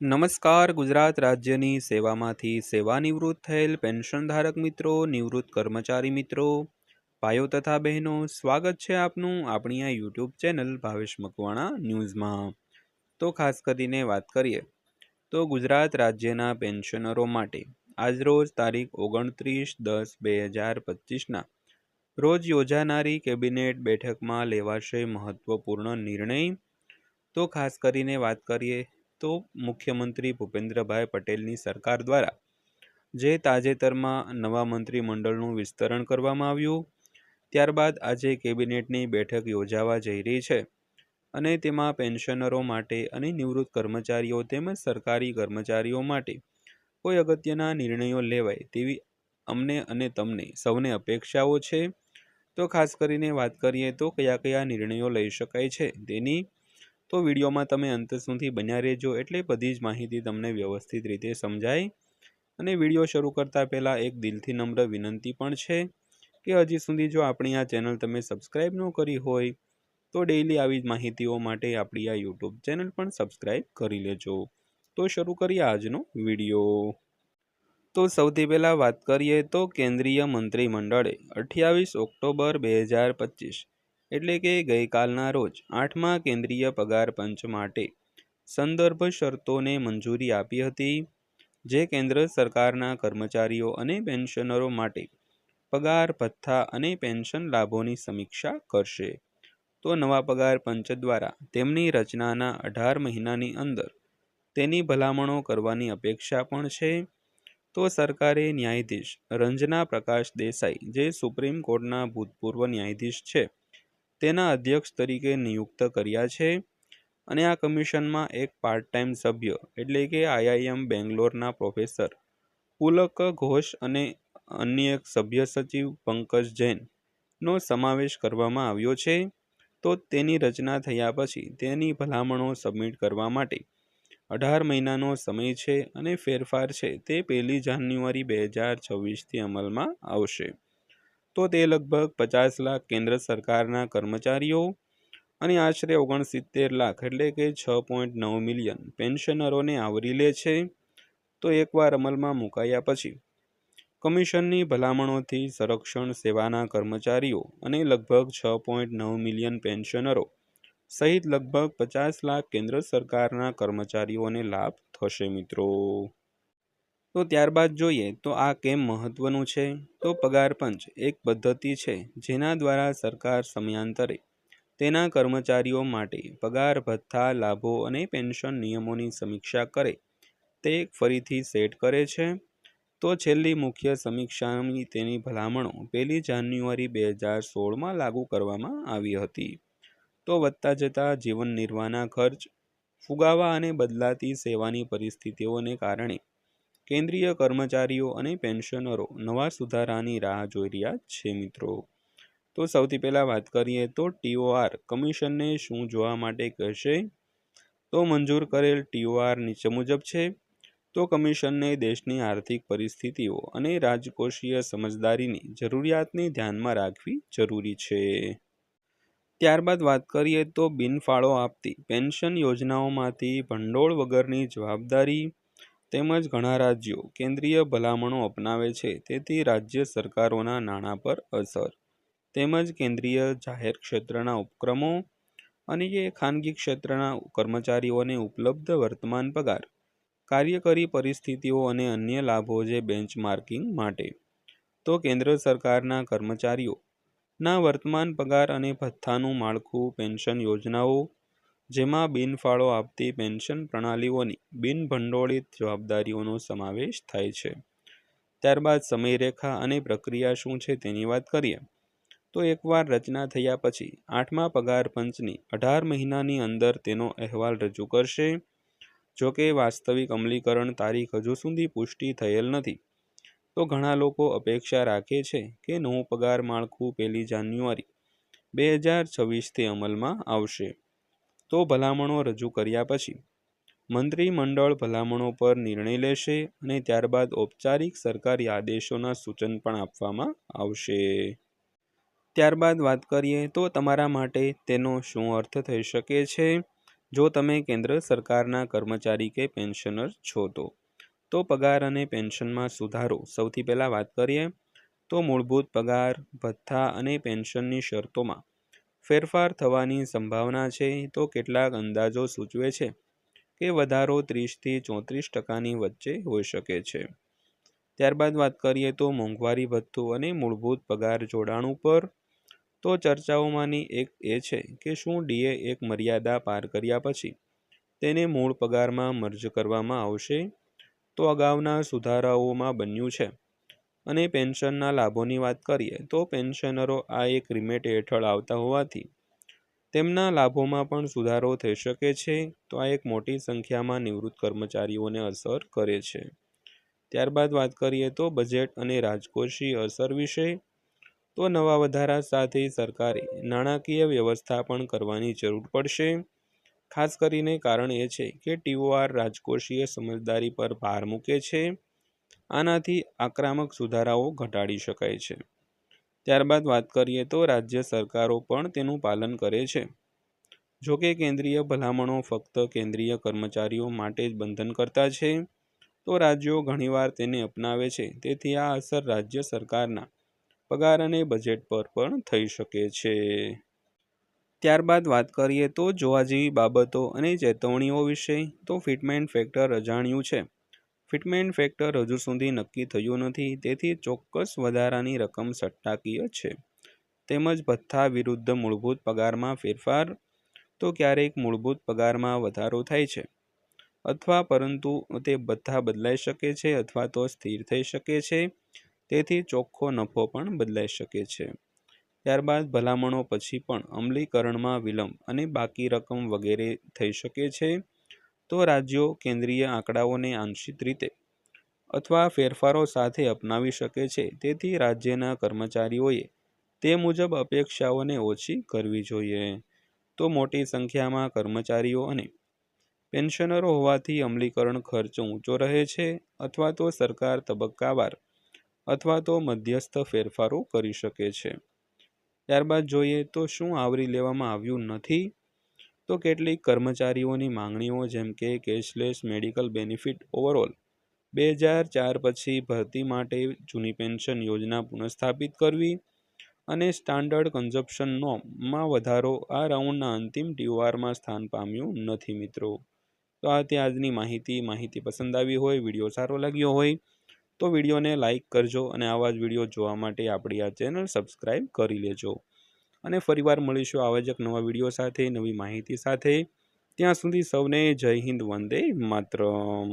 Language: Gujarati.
નમસ્કાર, ગુજરાત રાજ્યની સેવામાંથી સેવાનિવૃત્ત થયેલ પેન્શનધારક મિત્રો, નિવૃત્ત કર્મચારી મિત્રો, ભાઈઓ તથા બહેનો, સ્વાગત છે આપનું આપણી આ યુટ્યુબ ચેનલ ભાવેશ મકવાણા ન્યૂઝમાં. તો ખાસ કરીને વાત કરીએ, તો ગુજરાત રાજ્યના પેન્શનરો માટે આજરોજ તારીખ ઓગણત્રીસ દસ બે હજાર પચીસના રોજ યોજાનારી કેબિનેટ બેઠકમાં લેવાશે મહત્વપૂર્ણ નિર્ણય. તો ખાસ કરીને વાત કરીએ તો મુખ્યમંત્રી ભૂપેન્દ્રભાઈ પટેલની સરકાર દ્વારા જે તાજેતરમાં નવા મંત્રીમંડળનું વિસ્તરણ કરવામાં આવ્યું, ત્યારબાદ આજે કેબિનેટની બેઠક યોજાવા જઈ રહી છે અને તેમાં પેન્શનરો માટે અને નિવૃત્ત કર્મચારીઓ તેમજ સરકારી કર્મચારીઓ માટે કોઈ અગત્યના નિર્ણયો લેવાય તેવી અમને અને તમને સૌને અપેક્ષાઓ છે. તો ખાસ કરીને વાત કરીએ તો કયા કયા નિર્ણયો લઈ શકાય છે તેની તો વિડીયોમાં તમે અંત સુધી બન્યા રહેજો એટલે બધી જ માહિતી તમને વ્યવસ્થિત રીતે સમજાય. અને વીડિયો શરૂ કરતાં પહેલાં એક દિલથી નમ્ર વિનંતી પણ છે કે હજી સુધી જો આપણી આ ચેનલ તમે સબસ્ક્રાઈબ ન કરી હોય, તો ડેઈલી આવી જ માહિતીઓ માટે આપણી આ યુટ્યુબ ચેનલ પણ સબસ્ક્રાઈબ કરી લેજો. તો શરૂ કરીએ આજનો વીડિયો. તો સૌથી પહેલાં વાત કરીએ તો કેન્દ્રીય મંત્રીમંડળે અઠ્યાવીસ ઓક્ટોબર બે હજાર પચીસ એટલે કે ગઈકાલના રોજ આઠમા કેન્દ્રીય પગાર પંચ માટે સંદર્ભ શરતોને મંજૂરી આપી હતી, જે કેન્દ્ર સરકારના કર્મચારીઓ અને પેન્શનરો માટે પગાર ભથ્થા અને પેન્શન લાભોની સમીક્ષા કરશે. તો નવા પગાર પંચ દ્વારા તેમની રચનાના અઢાર મહિનાની અંદર તેની ભલામણો કરવાની અપેક્ષા પણ છે. તો સરકારે ન્યાયાધીશ રંજના પ્રકાશ દેસાઈ, જે સુપ્રીમ કોર્ટના ભૂતપૂર્વ ન્યાયાધીશ છે તેના અધ્યક્ષ તરીકે નિયુક્ત કર્યા છે અને આ કમિશનમાં એક પાર્ટ ટાઈમ સભ્ય એટલે કે આઈઆઈએમ બેંગ્લોરના પ્રોફેસર પુલક ઘોષ અને અન્ય એક સભ્ય સચિવ પંકજ જૈનનો સમાવેશ કરવામાં આવ્યો છે. તો તેની રચના થયા પછી તેની ભલામણો સબમિટ કરવા માટે અઢાર મહિનાનો સમય છે અને ફેરફાર છે તે પહેલી જાન્યુઆરી બે હજાર છવ્વીસથી અમલમાં આવશે. તો તે લગભગ પચાસ લાખ કેન્દ્ર સરકારના કર્મચારીઓ અને આશરે ઓગણસિત્તેર લાખ એટલે કે છ પોઈન્ટ નવ મિલિયન પેન્શનરોને આવરી લે છે. તો એકવાર અમલમાં મુકાયા પછી કમિશનની ભલામણોથી સંરક્ષણ સેવાના કર્મચારીઓ અને લગભગ છ પોઈન્ટ નવ મિલિયન પેન્શનરો સહિત લગભગ પચાસ લાખ કેન્દ્ર સરકારના કર્મચારીઓને લાભ થશે મિત્રો. તો ત્યારબાદ જોઈએ તો આ કેમ મહત્વનું છે? તો પગાર પંચ એક પદ્ધતિ છે જેના દ્વારા સરકાર સમયાંતરે તેના કર્મચારીઓ માટે પગાર, ભથ્થા, લાભો અને પેન્શન નિયમોની સમીક્ષા કરે. તે ફરીથી સેટ કરે છે. તો છેલ્લી મુખ્ય સમીક્ષાની તેની ભલામણો પહેલી જાન્યુઆરી બે હજાર સોળમાં લાગુ કરવામાં આવી હતી. તો વધતા જતા જીવન નિર્વાહના ખર્ચ, ફુગાવા અને બદલાતી સેવાની પરિસ્થિતિઓને કારણે કેન્દ્રીય કર્મચારીઓ અને પેન્શનરો નવા સુધારાની રાહ જોઈ રહ્યા છે મિત્રો. તો સૌથી પહેલાં વાત કરીએ તો ટીઓઆર કમિશનને શું જોવા માટે કહેશે? તો મંજૂર કરેલ ટીઓઆર નીચે મુજબ છે. તો કમિશનને દેશની આર્થિક પરિસ્થિતિઓ અને રાજકોષીય સમજદારીની જરૂરિયાતને ધ્યાનમાં રાખવી જરૂરી છે. ત્યારબાદ વાત કરીએ તો બિનફાળો આપતી પેન્શન યોજનાઓમાંથી ભંડોળ વગરની જવાબદારી તેમજ ઘણા રાજ્યો કેન્દ્રીય ભલામણો અપનાવે છે, તેથી રાજ્ય સરકારોના નાણાં પર અસર. તેમજ કેન્દ્રીય જાહેર ક્ષેત્રના ઉપક્રમો અને એ ખાનગી ક્ષેત્રના કર્મચારીઓને ઉપલબ્ધ વર્તમાન પગાર, કાર્યકરી પરિસ્થિતિઓ અને અન્ય લાભો જે બેન્ચમાર્કિંગ માટે. તો કેન્દ્ર સરકારના કર્મચારીઓ, ના વર્તમાન પગાર અને ભથ્થાનું માળખું, પેન્શન યોજનાઓ જેમાં બિનફાળો આપતી પેન્શન પ્રણાલીઓની બિનભંડોળિત જવાબદારીઓનો સમાવેશ થાય છે. ત્યારબાદ સમયરેખા અને પ્રક્રિયા શું છે તેની વાત કરીએ. તો એકવાર રચના થયા પછી આઠમા પગાર પંચની અઢાર મહિનાની અંદર તેનો અહેવાલ રજૂ કરશે. જોકે વાસ્તવિક અમલીકરણ તારીખ હજુ સુધી પુષ્ટિ થયેલ નથી. તો ઘણા લોકો અપેક્ષા રાખે છે કે નવું પગાર માળખું પહેલી જાન્યુઆરી બે હજાર છવ્વીસથી અમલમાં આવશે. તો ભલામણો રજૂ કર્યા પછી મંત્રીમંડળ ભલામણો પર નિર્ણય લેશે અને ત્યારબાદ ઔપચારિક સરકારી આદેશોના સૂચન પણ આપવામાં આવશે. ત્યારબાદ વાત કરીએ તો તમારા માટે તેનો શું અર્થ થઈ શકે છે? જો તમે કેન્દ્ર સરકારના કર્મચારી કે પેન્શનર છો તો? તો પગાર અને પેન્શનમાં સુધારો સૌથી પહેલાં વાત કરીએ તો મૂળભૂત પગાર, ભથ્થા અને પેન્શનની શરતોમાં ફેરફાર થવાની સંભાવના છે તો કેટલાક અંદાજો સૂચવે છે કે વધારો ત્રીસથી ચોત્રીસ ટકાની વચ્ચે હોઈ શકે છે. ત્યારબાદ વાત કરીએ તો મોંઘવારી ભથ્થું અને મૂળભૂત પગાર જોડાણ ઉપર તો ચર્ચાઓમાંની એક એ છે કે શું ડીએ એક મર્યાદા પાર કર્યા પછી તેને મૂળ પગારમાં મર્જ કરવામાં આવશે? તો અગાઉના સુધારાઓમાં બન્યું છે. અને પેન્શનના લાભોની વાત કરીએ, તો પેન્શનરો આ એક રિમેટ હેઠળ આવતા હોવાથી તેમના લાભોમાં પણ સુધારો થઈ શકે છે, તો આ એક મોટી સંખ્યામાં નિવૃત્ત કર્મચારીઓને અસર કરે છે. ત્યારબાદ વાત કરીએ તો બજેટ અને રાજકોષીય અસર વિશે, તો નવા વધારા સાથે સરકારે નાણાકીય વ્યવસ્થા પણ કરવાની જરૂર પડશે. ખાસ કરીને કારણ એ છે કે ટીઓઆર રાજકોષીય સમજદારી પર ભાર મૂકે છે આનાથી આક્રમક સુધારાઓ ઘટાડી શકાય છે. ત્યારબાદ વાત કરીએ તો રાજ્ય સરકારો પણ તેનું પાલન કરે છે. જોકે કેન્દ્રીય ભલામણો ફક્ત કેન્દ્રીય કર્મચારીઓ માટે જ બંધન કરતા છે, તો રાજ્યો ઘણીવાર તેને અપનાવે છે. તેથી આ અસર રાજ્ય સરકારના પગાર અને બજેટ પર પણ થઈ શકે છે. ત્યારબાદ વાત કરીએ તો જોવા જેવી બાબતો અને ચેતવણીઓ વિશે, તો ફિટમેન્ટ ફેક્ટર અજાણ્યું છે. ફિટમેન્ટ ફેક્ટર હજુ સુધી નક્કી થયું નથી, તેથી ચોક્કસ વધારાની રકમ સટ્ટાકીય છે. તેમજ ભથ્થા વિરુદ્ધ મૂળભૂત પગારમાં ફેરફાર, તો ક્યારેક મૂળભૂત પગારમાં વધારો થાય છે. અથવા પરંતુ તે ભથ્થા બદલાઈ શકે છે અથવા તો સ્થિર થઈ શકે છે, તેથી ચોખ્ખો નફો પણ બદલાઈ શકે છે. ત્યારબાદ ભલામણો પછી પણ અમલીકરણમાં વિલંબ અને બાકી રકમ વગેરે થઈ શકે છે. તો રાજ્યો કેન્દ્રીય આંકડાઓને આંશિક રીતે અથવા ફેરફારો સાથે અપનાવી શકે છે. તેથી રાજ્યના કર્મચારીઓએ તે મુજબ અપેક્ષાઓને ઓછી કરવી જોઈએ. તો મોટી સંખ્યામાં કર્મચારીઓ અને પેન્શનરો હોવાથી અમલીકરણ ખર્ચ ઊંચો રહે છે અથવા તો સરકાર તબક્કાવાર અથવા તો મધ્યસ્થ ફેરફારો કરી શકે છે. ત્યારબાદ જોઈએ તો શું આવરી લેવામાં આવ્યું નથી? તો કેટલીક કર્મચારીઓની માંગણીઓ જેમ કે કેશલેસ મેડિકલ બેનિફિટ ઓવરઓલ, બે હજાર ચાર પછી ભરતી માટે જૂની પેન્શન યોજના પુનઃસ્થાપિત કરવી અને સ્ટાન્ડર્ડ કન્ઝપ્શન નોમમાં વધારો, આ રાઉન્ડના અંતિમ ટીઓઆરમાં સ્થાન પામ્યું નથી મિત્રો. તો આ તે આજની માહિતી. માહિતી પસંદ આવી હોય, વીડિયો સારો લાગ્યો હોય, તો વિડીયોને લાઇક કરજો અને આવા જ વીડિયો જોવા માટે આપણી આ ચેનલ સબસ્ક્રાઈબ કરી લેજો. અને ફરીવાર મળીશું આવા નવા વીડિયો સાથે, નવી માહિતી સાથે. ત્યાં સુધી સૌને જય હિન્દ, વંદે માતરમ.